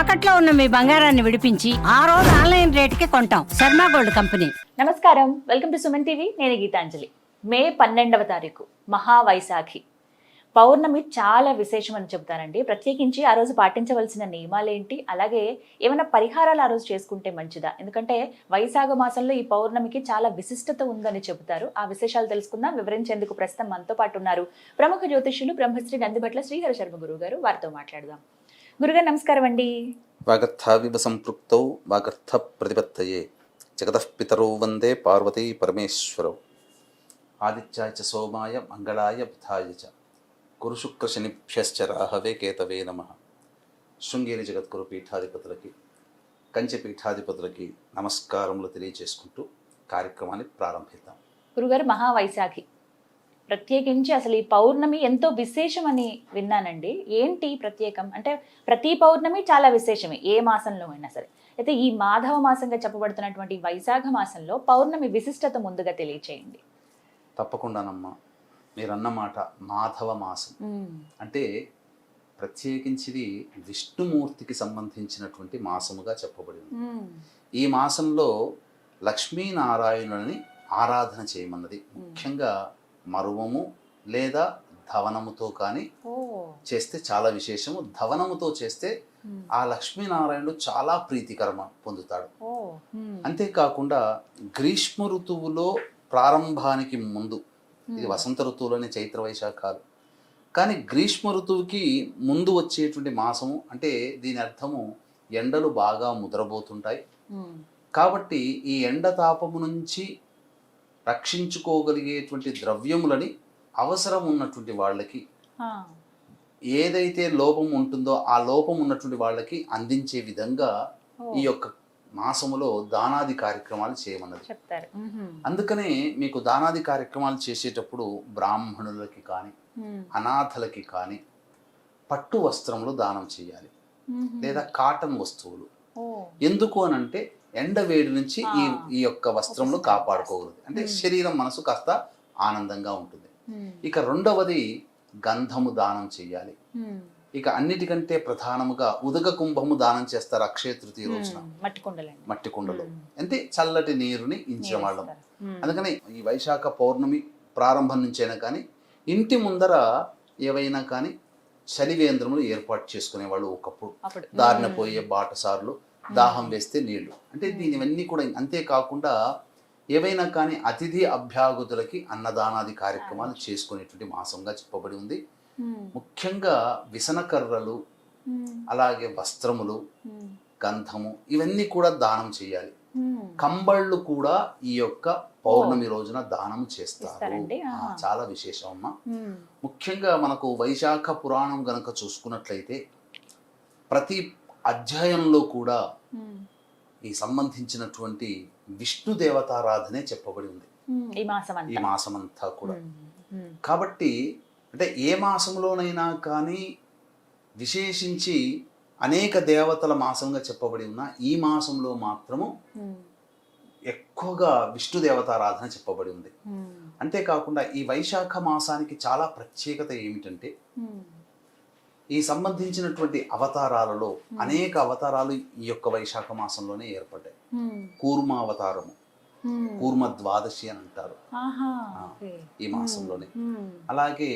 తాకట్లో ఉన్న మీ బంగారాన్ని విడిపించి ఆ రోజు ఆన్లైన్ రేటుకి కొంటాం. Sharma gold company. నమస్కారం. Welcome to Suman TV. నేను గీతాంజలి. మే పన్నెండవ తారీఖు. మహావైశాఖి. పౌర్ణమి చాలా విశేషం అని చెప్తానండి ప్రత్యేకించి ఆ రోజు పాటించవలసిన నియమాలు ఏంటి అలాగే ఏమైనా పరిహారాలు ఆ రోజు చేసుకుంటే మంచిదా? ఎందుకంటే వైశాఖ మాసంలో ఈ పౌర్ణమికి చాలా విశిష్టత ఉందని చెబుతారు. ఆ విశేషాలు తెలుసుకుందాం. వివరించేందుకు ప్రస్తుతం మనతో పాటు ఉన్నారు ప్రముఖ జ్యోతిష్యులు బ్రహ్మశ్రీ నందిభట్ల శ్రీహర శర్మ గురువు గారు వారితో మాట్లాడదాం. గురుగారు నమస్కారం అండి వాగర్థావివ సంపృక్తౌ వాగర్థ ప్రతిపత్తయే జగతః పితరౌ వందే పార్వతీ పరమేశ్వరౌ. ఆదిత్యాయ చ సోమాయ మంగళాయ బుధాయ చ. గురుశుక్రశనిభ్యశ్చ రాహవే కేతవే నమ. శృంగేరి జగద్గురు పీఠాధిపతులకి కంచె పీఠాధిపతులకి నమస్కారములు తెలియజేసుకుంటూ కార్యక్రమాన్ని ప్రారంభిద్దాం. గురుగారు మహావైశాఖి. ప్రత్యేకించి అసలు ఈ పౌర్ణమి ఎంతో విశేషం అని విన్నానండి. ఏంటి ప్రత్యేకం? అంటే ప్రతి పౌర్ణమి చాలా విశేషమే ఏ మాసంలో అయినా సరే. అయితే ఈ మాధవ మాసంగా చెప్పబడుతున్నటువంటి వైశాఖ మాసంలో పౌర్ణమి విశిష్టత ముందుగా తెలియచేయండి. తప్పకుండానమ్మా. మీరన్న మాట మాధవ మాసం. అంటే ప్రత్యేకించిది విష్ణుమూర్తికి సంబంధించినటువంటి మాసముగా చెప్పబడింది. ఈ మాసంలో లక్ష్మీనారాయణుని ఆరాధన చేయమన్నది. ముఖ్యంగా మరువము లేదా ధవనముతో కానీ చేస్తే చాలా విశేషము. ధవనముతో చేస్తే ఆ లక్ష్మీనారాయణుడు చాలా ప్రీతికరమ పొందుతాడు. అంతేకాకుండా గ్రీష్మ ఋతువులో ప్రారంభానికి ముందు ఇది వసంత ఋతువులోని చైత్ర వైశాఖాలు కానీ గ్రీష్మ ఋతువుకి ముందు వచ్చేటువంటి మాసము అంటే దీని అర్థము ఎండలు బాగా ముదరబోతుంటాయి. కాబట్టి ఈ ఎండ తాపము నుంచి రక్షించుకోగలిగేటువంటి ద్రవ్యములని అవసరం ఉన్నటువంటి వాళ్ళకి ఏదైతే లోపం ఉంటుందో ఆ లోపం ఉన్నటువంటి వాళ్ళకి అందించే విధంగా ఈ యొక్క మాసములో దానాది కార్యక్రమాలు చేయమన్నది. చెప్తారు. అందుకనే మీకు దానాది కార్యక్రమాలు చేసేటప్పుడు బ్రాహ్మణులకి కానీ అనాథలకి కానీ పట్టు వస్త్రములు దానం చేయాలి. లేదా కాటన్ వస్తువులు. ఎందుకు అని అంటే ఎండ వేడి నుంచి ఈ. ఈ యొక్క వస్త్రములు కాపాడుకోగలదు అంటే శరీరం మనసు కాస్త ఆనందంగా ఉంటుంది. ఇక రెండవది గంధము దానం చేయాలి ఇక అన్నిటికంటే ప్రధానముగా ఉదక కుంభము దానం చేస్తారు అక్షయ తృతీయ రోజున. మట్టి కుండలో. అంటే చల్లటి నీరుని ఇంచిన వాళ్ళం అందుకని ఈ వైశాఖ పౌర్ణమి ప్రారంభం నుంచైనా కానీ ఇంటి ముందర ఏవైనా కానీ చలివేంద్రములు ఏర్పాటు చేసుకునేవాళ్ళు ఒకప్పుడు. దారిన పోయే బాటసారులు. దాహం వేస్తే నీళ్ళు. అంటే దీనివన్నీ కూడా అంతేకాకుండా ఏవైనా కానీ అతిథి అభ్యాగతులకి అన్నదానాది కార్యక్రమాలు చేసుకునేటువంటి మాసంగా చెప్పబడి ఉంది. ముఖ్యంగా విసనకర్రలు అలాగే వస్త్రములు గంధము ఇవన్నీ కూడా దానం చేయాలి. కంబళ్ళు కూడా ఈ యొక్క పౌర్ణమి రోజున దానం చేస్తారు. చాలా విశేషం అమ్మా ముఖ్యంగా మనకు వైశాఖ పురాణం గనక చూసుకున్నట్లయితే ప్రతి అధ్యాయంలో కూడా ఈ సంబంధించినటువంటి విష్ణు దేవతారాధనే చెప్పబడి ఉంది. ఈ మాసం ఈ అంతా కూడా. కాబట్టి అంటే ఏ మాసంలోనైనా కానీ విశేషించి అనేక దేవతల మాసంగా చెప్పబడి ఉన్న ఈ మాసంలో మాత్రము ఎక్కువగా విష్ణు దేవతారాధన చెప్పబడి ఉంది. అంతేకాకుండా ఈ వైశాఖ మాసానికి చాలా ప్రత్యేకత ఏమిటంటే ఈ సంబంధించినటువంటి అవతారాలలో అనేక అవతారాలు ఈ యొక్క వైశాఖ మాసంలోనే ఏర్పడ్డాయి. ఉమ్, కూర్మ అవతారము ఉమ్. కూర్మ ద్వాదశి అని అంటారు. ఈ మాసంలోనే. అలాగే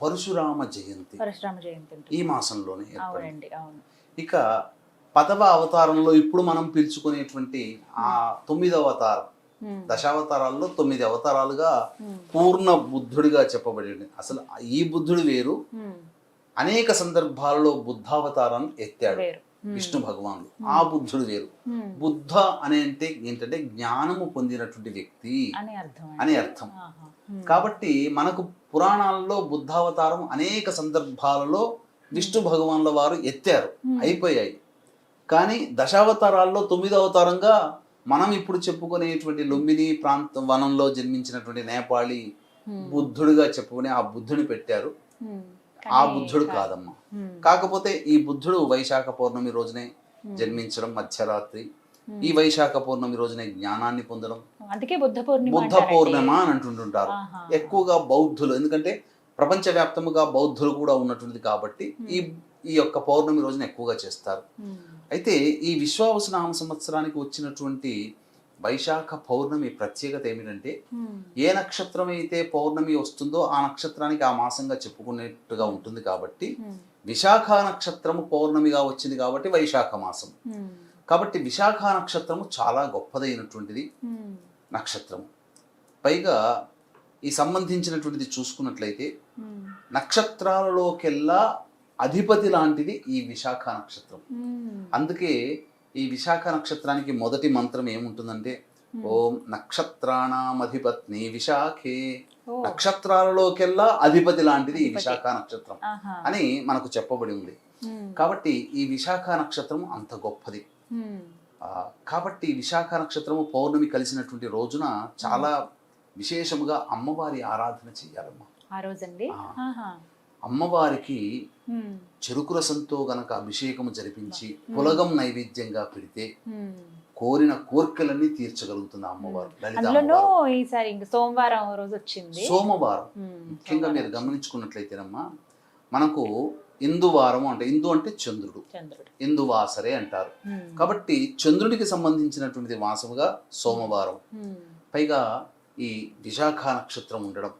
పరశురామ జయంతి. ఈ మాసంలోనే ఏర్పడింది. ఇక పదవ అవతారంలో ఇప్పుడు మనం పిలుచుకునేటువంటి ఆ తొమ్మిదవ అవతారం. దశావతారాల్లో తొమ్మిది అవతారాలుగా పూర్ణ బుద్ధుడిగా చెప్పబడి అసలు ఈ బుద్ధుడు వేరు. అనేక సందర్భాలలో బుద్ధావతారాన్ని ఎత్తాడు విష్ణు భగవానుడు. ఆ బుద్ధుడు వేరు. బుద్ధ అనే అంటే ఏంటంటే జ్ఞానము పొందినటువంటి వ్యక్తి అని అర్థం కాబట్టి మనకు పురాణాల్లో బుద్ధావతారం అనేక సందర్భాలలో విష్ణు భగవాన్ల వారు ఎత్తారు. అయిపోయాయి. కానీ దశావతారాల్లో తొమ్మిదో అవతారంగా మనం ఇప్పుడు చెప్పుకునేటువంటి లుంబిని ప్రాంతం వనంలో జన్మించినటువంటి నేపాళీ బుద్ధుడిగా చెప్పుకునే ఆ బుద్ధుని పెట్టారు. ఆ బుద్ధుడు కాదు. కాదమ్మా కాకపోతే ఈ బుద్ధుడు వైశాఖ పౌర్ణమి రోజునే. జన్మించడం మధ్యరాత్రి. ఈ వైశాఖ పౌర్ణమి రోజునే జ్ఞానాన్ని పొందడం అందుకే బుద్ధ పౌర్ణిమ బుద్ధ. పౌర్ణిమ అని అంటుంటుంటారు. ఎక్కువగా బౌద్ధులు ఎందుకంటే ప్రపంచవ్యాప్తముగా బౌద్ధులు కూడా ఉన్నటువంటిది కాబట్టి ఈ ఈ యొక్క పౌర్ణమి రోజున ఎక్కువగా చేస్తారు. అయితే ఈ విశ్వావసు నామ సంవత్సరానికి వచ్చినటువంటి వైశాఖ పౌర్ణమి ప్రత్యేకత ఏమిటంటే. ఏ నక్షత్రం అయితే పౌర్ణమి వస్తుందో ఆ నక్షత్రానికి ఆ మాసంగా చెప్పుకునేట్టుగా ఉంటుంది కాబట్టి. విశాఖ నక్షత్రము పౌర్ణమిగా వచ్చింది కాబట్టి వైశాఖ మాసం. కాబట్టి విశాఖ నక్షత్రము చాలా గొప్పదైనటువంటిది. నక్షత్రము పైగా ఈ సంబంధించినటువంటిది చూసుకున్నట్లయితే. నక్షత్రాలలోకెల్లా అధిపతి లాంటిది ఈ విశాఖ నక్షత్రం. అందుకే ఈ విశాఖ నక్షత్రానికి మొదటి మంత్రం ఏముంటుందంటే ఓం నక్షత్రాణామధిపత్ని విశాఖే. నక్షత్రాలలోకెల్లా అధిపతి లాంటిది ఈ. విశాఖ నక్షత్రం. అని మనకు చెప్పబడి ఉంది. కాబట్టి ఈ విశాఖ నక్షత్రం అంత గొప్పది కాబట్టి విశాఖ నక్షత్రము పౌర్ణమి కలిసినటువంటి రోజున చాలా విశేషముగా అమ్మవారి ఆరాధన చేయాలమ్మా ఆ రోజండి. అమ్మవారికి. చెరుకు రసంతో గనక అభిషేకము జరిపించి పులగం నైవేద్యంగా పెడితే. కోరిన కోర్కెలన్నీ తీర్చగలుగుతుంది అమ్మవారు. ఈసారి సోమవారం రోజు వచ్చింది సోమవారం. ముఖ్యంగా మీరు గమనించుకున్నట్లయితేనమ్మా మనకు ఇందువారం అంటే ఇందు అంటే చంద్రుడు చంద్రుడు ఇందువాసరే అంటారు. కాబట్టి చంద్రుడికి సంబంధించినటువంటిది మాసముగా సోమవారం. పైగా ఈ విశాఖ నక్షత్రం ఉండడం.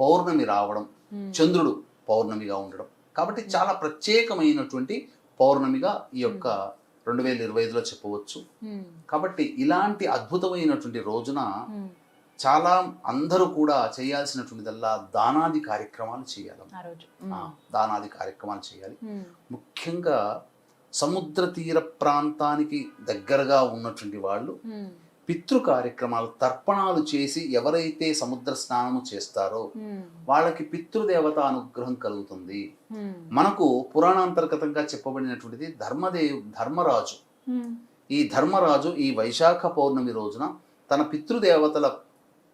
పౌర్ణమి రావడం. చంద్రుడు పౌర్ణమిగా ఉండడం కాబట్టి చాలా ప్రత్యేకమైనటువంటి పౌర్ణమిగా ఈ యొక్క రెండు వేల ఇరవై ఐదులో చెప్పవచ్చు ఉమ్. కాబట్టి ఇలాంటి అద్భుతమైనటువంటి రోజున ఉమ్. చాలా అందరూ కూడా చేయాల్సినటువంటిదల్లా దానాది కార్యక్రమాలు చేయాలి దానాది కార్యక్రమాలు చేయాలి. ముఖ్యంగా సముద్ర తీర ప్రాంతానికి దగ్గరగా ఉన్నటువంటి వాళ్ళు. పితృ కార్యక్రమాలు తర్పణాలు చేసి ఎవరైతే సముద్ర స్నానము చేస్తారో ఉమ్. వాళ్ళకి పితృదేవత అనుగ్రహం కలుగుతుంది ఉమ్. మనకు పురాణాంతర్గతంగా చెప్పబడినటువంటిది ధర్మదేవ్ ధర్మరాజు ఉమ్. ఈ ధర్మరాజు ఈ వైశాఖ పౌర్ణమి రోజున తన పితృదేవతల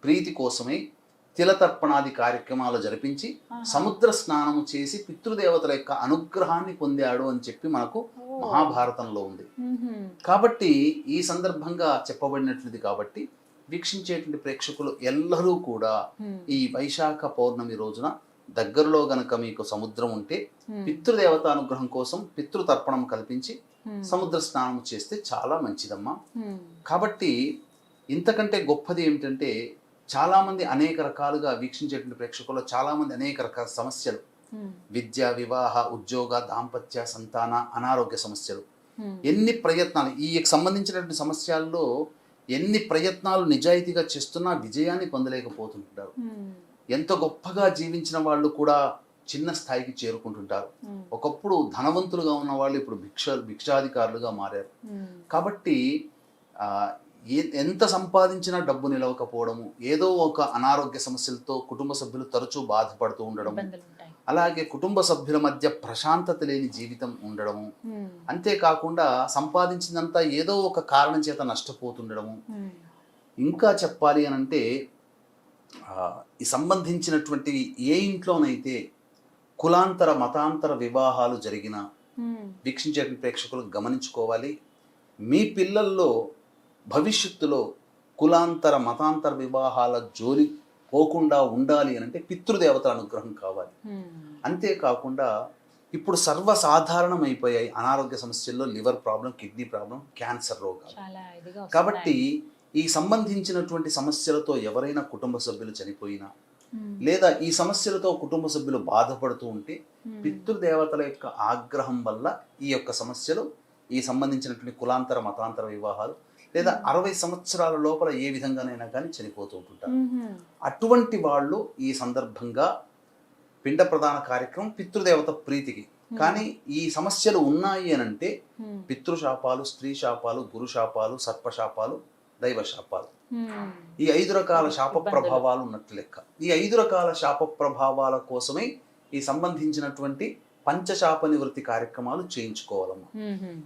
ప్రీతి కోసమై తిలతర్పణాది కార్యక్రమాలు జరిపించి. సముద్ర స్నానము చేసి పితృదేవతల యొక్క అనుగ్రహాన్ని పొందాడు అని చెప్పి మనకు. మహాభారతంలో ఉంది. కాబట్టి ఈ సందర్భంగా చెప్పబడినటువంటిది కాబట్టి వీక్షించేటువంటి ప్రేక్షకులు ఎల్లరూ కూడా. ఈ వైశాఖ పౌర్ణమి రోజున దగ్గరలో గనక మీకు సముద్రం ఉంటే. పితృదేవత అనుగ్రహం కోసం పితృతర్పణం కల్పించి. సముద్ర స్నానం చేస్తే చాలా మంచిదమ్మా. కాబట్టి ఇంతకంటే గొప్పది ఏమిటంటే చాలామంది అనేక రకాలుగా వీక్షించేటువంటి ప్రేక్షకుల్లో చాలామంది అనేక రకాల సమస్యలు. విద్య వివాహ ఉద్యోగ దాంపత్య సంతాన అనారోగ్య సమస్యలు ఉమ్. ఎన్ని ప్రయత్నాలు ఈ సంబంధించినటువంటి సమస్యల్లో ఎన్ని ప్రయత్నాలు నిజాయితీగా చేస్తున్నా విజయాన్ని పొందలేకపోతుంటారు ఉమ్. ఎంత గొప్పగా జీవించిన వాళ్ళు కూడా చిన్న స్థాయికి చేరుకుంటుంటారు. ఒకప్పుడు ధనవంతులుగా ఉన్న వాళ్ళు ఇప్పుడు భిక్ష భిక్షాధికారులుగా మారారు. కాబట్టి ఎంత సంపాదించినా డబ్బు నిలవకపోవడము ఏదో ఒక అనారోగ్య సమస్యలతో కుటుంబ సభ్యులు తరచూ బాధపడుతూ ఉంటాయి అలాగే కుటుంబ సభ్యుల మధ్య ప్రశాంతత లేని జీవితం ఉండడము ఉమ్. అంతేకాకుండా సంపాదించిందంతా ఏదో ఒక కారణం చేత నష్టపోతుండడము ఉమ్. ఇంకా చెప్పాలి అని అంటే ఈ సంబంధించినటువంటి ఏ ఇంట్లోనైతే కులాంతర మతాంతర వివాహాలు జరిగిన ఉమ్. వీక్షించే ప్రేక్షకులు గమనించుకోవాలి మీ పిల్లల్లో భవిష్యత్తులో కులాంతర మతాంతర వివాహాల జోలి పోకుండా ఉండాలి అని అంటే పితృదేవతల అనుగ్రహం కావాలి ఉమ్. అంతేకాకుండా ఇప్పుడు సర్వసాధారణం అయిపోయాయి అనారోగ్య సమస్యల్లో liver problem kidney problem cancer రోగాలు కాబట్టి ఈ సంబంధించినటువంటి సమస్యలతో ఎవరైనా కుటుంబ సభ్యులు చనిపోయినా ఉమ్. లేదా ఈ సమస్యలతో కుటుంబ సభ్యులు బాధపడుతూ ఉంటే ఉమ్. పితృదేవతల యొక్క ఆగ్రహం వల్ల ఈ యొక్క సమస్యలు ఈ సంబంధించినటువంటి కులాంతర మతాంతర వివాహాలు లేదా అరవై సంవత్సరాల లోపల ఏ విధంగానైనా కానీ చనిపోతూ ఉంటుంటారు. అటువంటి వాళ్ళు ఈ సందర్భంగా పిండ ప్రధాన కార్యక్రమం పితృదేవత ప్రీతికి కానీ ఈ సమస్యలు ఉన్నాయి అని అంటే. పితృశాపాలు స్త్రీ శాపాలు గురు శాపాలు సర్పశాపాలు దైవ శాపాలు. ఈ ఐదు రకాల శాప. ప్రభావాలు ఉన్నట్లు లెక్క ఈ ఐదు రకాల శాప ప్రభావాల కోసమే ఈ సంబంధించినటువంటి పంచశాప నివృత్తి కార్యక్రమాలు చేయించుకోవాలమ్మా.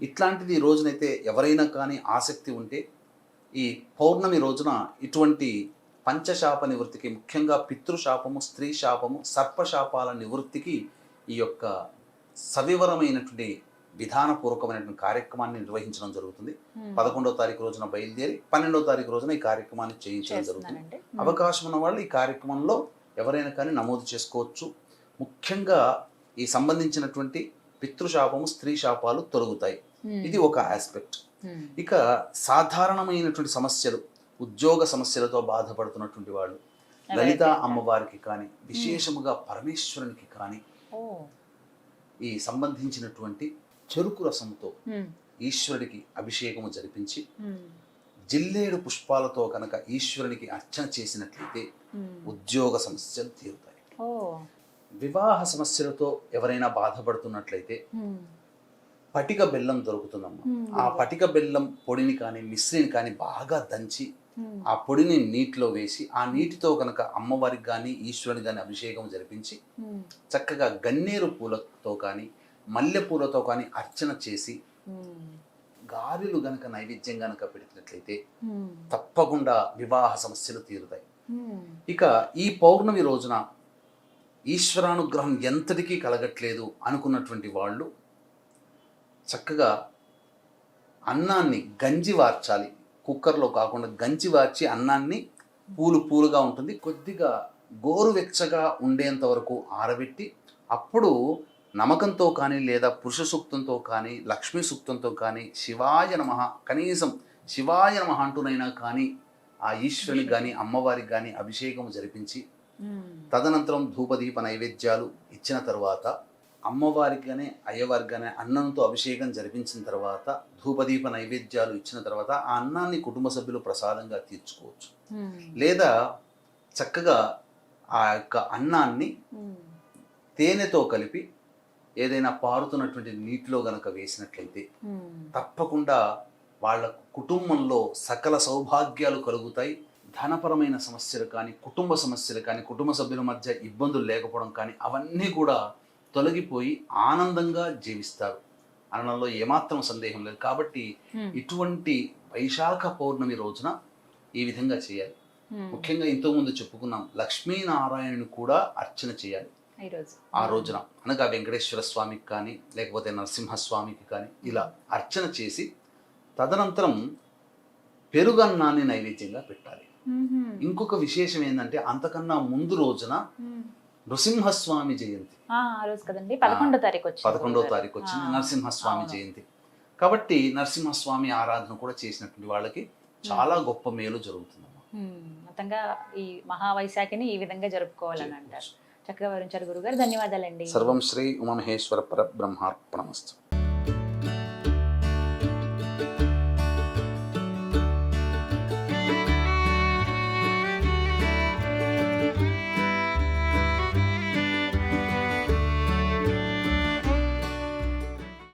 ఇట్లాంటిది ఈ రోజునైతే ఎవరైనా కానీ ఆసక్తి ఉంటే ఈ పౌర్ణమి రోజున ఇటువంటి పంచశాప నివృత్తికి ముఖ్యంగా పితృశాపము స్త్రీ శాపము సర్పశాపాల నివృత్తికి ఈ యొక్క సవివరమైనటువంటి విధానపూర్వకమైనటువంటి కార్యక్రమాన్ని నిర్వహించడం జరుగుతుంది. ఉమ్. పదకొండవ తారీఖు రోజున బయలుదేరి పన్నెండవ తారీఖు రోజున ఈ కార్యక్రమాన్ని చేయించడం జరుగుతుంది. అవకాశం ఉన్న వాళ్ళు ఈ కార్యక్రమంలో ఎవరైనా కానీ నమోదు చేసుకోవచ్చు. ముఖ్యంగా ఈ సంబంధించినటువంటి పితృశాపము స్త్రీ శాపాలు తొలగుతాయి Hmm. ఇది ఒక ఆస్పెక్ట్ Hmm. ఇక సాధారణమైనటువంటి సమస్యలు ఉద్యోగ సమస్యలతో బాధపడుతున్నటువంటి వాళ్ళు లలిత అమ్మవారికి కానీ విశేషముగా పరమేశ్వరునికి కానీ ఈ సంబంధించినటువంటి చెరుకు రసంతో Hmm. ఈశ్వరుడికి అభిషేకము జరిపించి Hmm. జిల్లేడు పుష్పాలతో కనుక ఈశ్వరునికి అర్చన చేసినట్లయితే Hmm. ఉద్యోగ సమస్యలు తీరుతాయి వివాహ సమస్యలతో ఎవరైనా బాధపడుతున్నట్లయితే. పటిక బెల్లం దొరుకుతుందమ్మా. ఆ పటిక బెల్లం పొడిని కానీ మిశ్రిని కానీ బాగా దంచి. ఆ పొడిని నీటిలో వేసి ఆ నీటితో కనుక అమ్మవారికి కానీ ఈశ్వరుని కానీ అభిషేకం జరిపించి. చక్కగా గన్నేరు పూలతో కానీ మల్లె పూలతో కానీ అర్చన చేసి. గారెలు గనక నైవేద్యం గనక Hmm. తప్పకుండా వివాహ సమస్యలు తీరుతాయి. ఇక ఈ పౌర్ణమి రోజున ఈశ్వరానుగ్రహం ఎంతటికీ కలగట్లేదు అనుకున్నటువంటి వాళ్ళు చక్కగా అన్నాన్ని గంజి వార్చాలి. కుక్కర్లో కాకుండా గంజి వార్చి అన్నాన్ని పూలు పూలుగా ఉంటుంది. కొద్దిగా గోరువెచ్చగా ఉండేంత వరకు ఆరబెట్టి అప్పుడు నమ్మకంతో కానీ లేదా పురుష సూక్తంతో కానీ లక్ష్మీ సూక్తంతో కానీ శివాయ నమ కనీసం శివాయ నమ అంటూనైనా కానీ ఆ ఈశ్వరుని కానీ అమ్మవారికి కానీ అభిషేకం జరిపించి తదనంతరం ధూపదీప నైవేద్యాలు ఇచ్చిన తర్వాత అమ్మవారికి కానీ అయ్యవారికి కానీ అన్నంతో అభిషేకం జరిపించిన తర్వాత ధూపదీప నైవేద్యాలు ఇచ్చిన తర్వాత ఆ అన్నాన్ని కుటుంబ సభ్యులు ప్రసాదంగా తీర్చుకోవచ్చు. లేదా చక్కగా ఆ యొక్క అన్నాన్ని. తేనెతో కలిపి ఏదైనా పారుతున్నటువంటి నీటిలో గనక వేసినట్లయితే. తప్పకుండా వాళ్ళ కుటుంబంలో సకల సౌభాగ్యాలు కలుగుతాయి ధనపరమైన సమస్యలు కానీ కుటుంబ సమస్యలు కానీ కుటుంబ సభ్యుల మధ్య ఇబ్బందులు లేకపోవడం కానీ అవన్నీ కూడా తొలగిపోయి ఆనందంగా జీవిస్తారు అనడంలో ఏమాత్రం సందేహం లేదు కాబట్టి. ఇటువంటి వైశాఖ పౌర్ణమి రోజున ఈ విధంగా చేయాలి. ముఖ్యంగా ఇంతకుముందు చెప్పుకున్నాం లక్ష్మీనారాయణుని కూడా అర్చన చేయాలి ఆ రోజున అనగా వెంకటేశ్వర స్వామికి కానీ లేకపోతే నరసింహస్వామికి కానీ ఇలా అర్చన చేసి తదనంతరం పెరుగన్నాన్ని నైవేద్యంగా పెట్టాలి. ఇంకొక విశేషం ఏంటంటే అంతకన్నా ముందు రోజున. నృసింహస్వామి జయంతి. పదకొండో తారీఖు వచ్చింది. నరసింహస్వామి. జయంతి. కాబట్టి నరసింహస్వామి ఆరాధన కూడా చేసినటువంటి వాళ్ళకి చాలా గొప్ప మేలు జరుగుతుందమ్మా. Hmm. మొత్తంగా ఈ మహావైశాఖిని ఈ విధంగా జరుపుకోవాలని అంటారు. చక్కగా వివరించారు గురుగారు. ధన్యవాదాలండి. సర్వం శ్రీ ఉమమహేశ్వర పరబ్రహ్మార్పణమస్తు